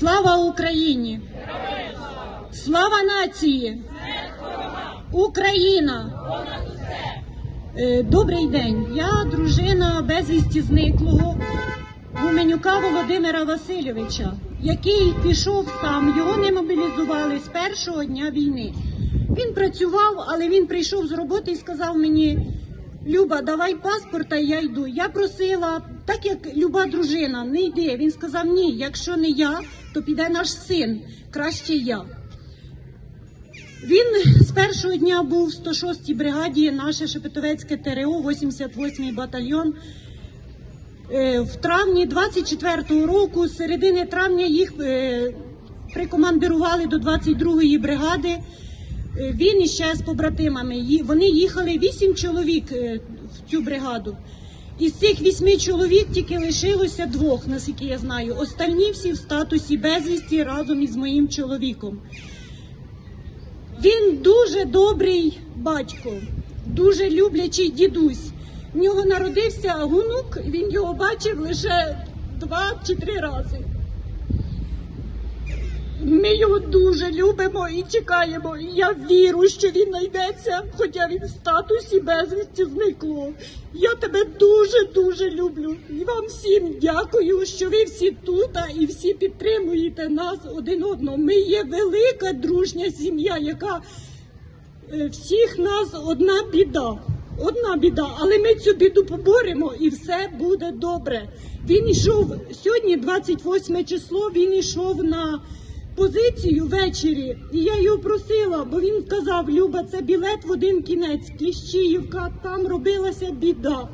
Слава Україні! Слава нації! Україна! Е, Добрий день. Я дружина безвісті зниклого Гуменюка Володимира Васильовича, який пішов сам. Його не мобілізували з першого дня війни. Він працював, але він прийшов з роботи і сказав мені: Люба, давай паспорта, я йду. Я просила, так як люба дружина, не йди. Він сказав: Ні, якщо не я, то піде наш син, краще я. Він з першого дня був в 106-й бригаді, наше Шепетовецьке ТРО, 88-й батальйон. Е, В травні 24-го року, з середини травня, їх е, прикомандирували до 22-ї бригади. Е, Він іще з побратимами. Вони їхали вісім чоловік е, в цю бригаду. Із цих вісьми чоловік тільки лишилося двох, наскільки я знаю. Остальні всі в статусі безвісті разом із моїм чоловіком. Він дуже добрий батько, дуже люблячий дідусь. В нього народився гунук, він його бачив лише два чи три рази. Ми його дуже любимо і чекаємо. Я вірю, що він знайдеться, хоча він в статусі безвісті зниклого. Я тебе дуже дуже люблю. І вам всім дякую, що ви всі тут і всі підтримуєте нас один одного. Ми є велика дружня сім'я, яка е, всіх нас одна біда. Одна біда, але ми цю біду поборемо і все буде добре. Він йшов сьогодні, 28 число. Він йшов на позицію ввечері, і я його просила, бо він казав: Люба, це білет в один кінець, Кліщіївка, там робилася біда.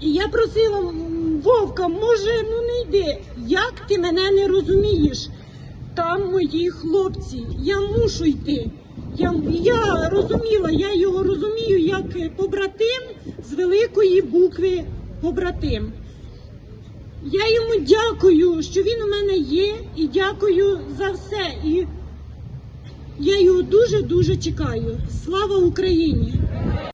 І я просила Вовка, може, ну не йди. Як ти мене не розумієш? Там мої хлопці, я мушу йти. Я, я розуміла, я його розумію як побратим з великої букви побратим. Я йому дякую, що він у мене є, і дякую за все. І я його дуже дуже чекаю. Слава Україні!